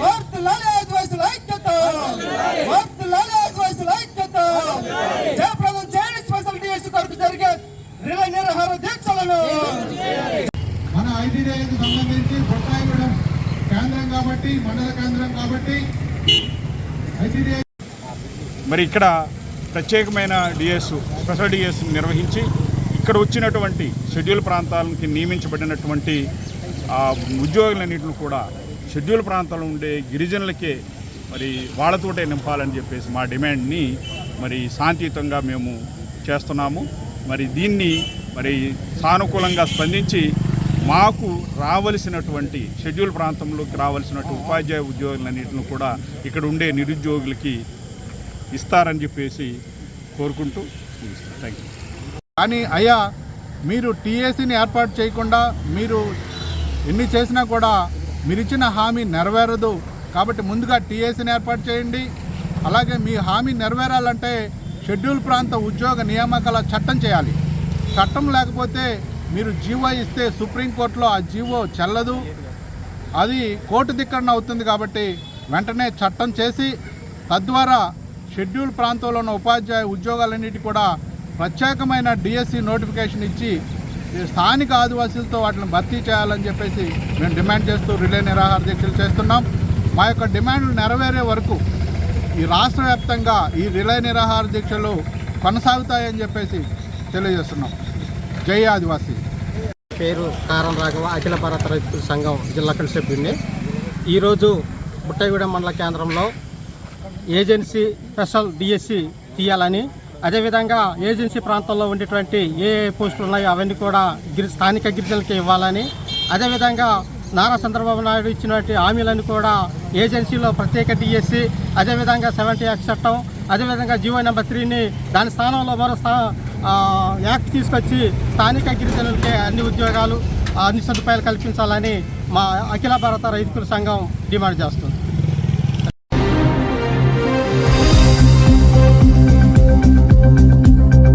భారత్ భారత్ మన సంబంధించి బొట్టాయిగూడెం కేంద్రం కాబట్టి మండల కేంద్రం కాబట్టి మరి ఇక్కడ ప్రత్యేకమైన డిఎస్ స్పెషల్ డిఎస్ నిర్వహించి ఇక్కడ వచ్చినటువంటి షెడ్యూల్ ప్రాంతాలకి నియమించబడినటువంటి ఉద్యోగులన్నింటిని కూడా షెడ్యూల్ ప్రాంతంలో ఉండే గిరిజనులకే మరి వాళ్ళతోటే నింపాలని చెప్పేసి మా డిమాండ్ని మరి శాంతియుతంగా మేము చేస్తున్నాము. మరి దీన్ని మరి సానుకూలంగా స్పందించి మాకు రావలసినటువంటి షెడ్యూల్ ప్రాంతంలోకి రావాల్సినటువంటి ఉపాధ్యాయ ఉద్యోగులన్నింటిని కూడా ఇక్కడ ఉండే నిరుద్యోగులకి ఇస్తారని చెప్పేసి కోరుకుంటూ థ్యాంక్ యూ కానీ అయ్యా మీరు టీఏసీని ఏర్పాటు చేయకుండా మీరు ఎన్ని చేసినా కూడా మీరిచ్చిన హామీ నెరవేరదు. కాబట్టి ముందుగా టీఏసీని ఏర్పాటు చేయండి. అలాగే మీ హామీ నెరవేరాలంటే షెడ్యూల్ ప్రాంత ఉద్యోగ నియామకాల చట్టం చేయాలి. చట్టం లేకపోతే మీరు జీవో ఇస్తే సుప్రీంకోర్టులో ఆ జీవో చెల్లదు. అది కోర్టు దిక్కడన అవుతుంది కాబట్టి వెంటనే చట్టం చేసి తద్వారా షెడ్యూల్ ప్రాంతంలో ఉన్న ఉపాధ్యాయ ఉద్యోగాలన్నిటి కూడా ప్రత్యేకమైన డిఎస్సి నోటిఫికేషన్ ఇచ్చి స్థానిక ఆదివాసీలతో వాటిని భర్తీ చేయాలని చెప్పేసి మేము డిమాండ్ చేస్తూ రిలే నిరాహార దీక్షలు చేస్తున్నాం. మా యొక్క డిమాండ్లు నెరవేరే వరకు ఈ రాష్ట్ర వ్యాప్తంగా ఈ రిలే నిరాహార దీక్షలు కొనసాగుతాయని చెప్పేసి తెలియజేస్తున్నాం. జై ఆదివాసీ. పేరు కారం రాఘవ అఖిల భారత రైతు సంఘం జిల్లా కమిటీ ఈరోజు బుట్టగూడెం మండల కేంద్రంలో ఏజెన్సీ స్పెషల్ డిఎస్సి తీయాలని అదేవిధంగా ఏజెన్సీ ప్రాంతంలో ఉండేటువంటి ఏ పోస్టులు ఉన్నాయో అవన్నీ కూడా గిరి స్థానిక గిరిజనులకి ఇవ్వాలని అదేవిధంగా నారా చంద్రబాబు నాయుడు ఇచ్చినటువంటి హామీలను కూడా ఏజెన్సీలో ప్రత్యేక డిఎస్సి అదేవిధంగా సెవెంటీ యాక్ట్ చట్టం అదేవిధంగా జీవో నెంబర్ త్రీని దాని స్థానంలో మరో స్థా యాక్ట్ తీసుకొచ్చి స్థానిక గిరిజనులకే అన్ని ఉద్యోగాలు అన్ని సదుపాయాలు కల్పించాలని మా అఖిల భారత రైతుల సంఘం డిమాండ్ చేస్తుంది.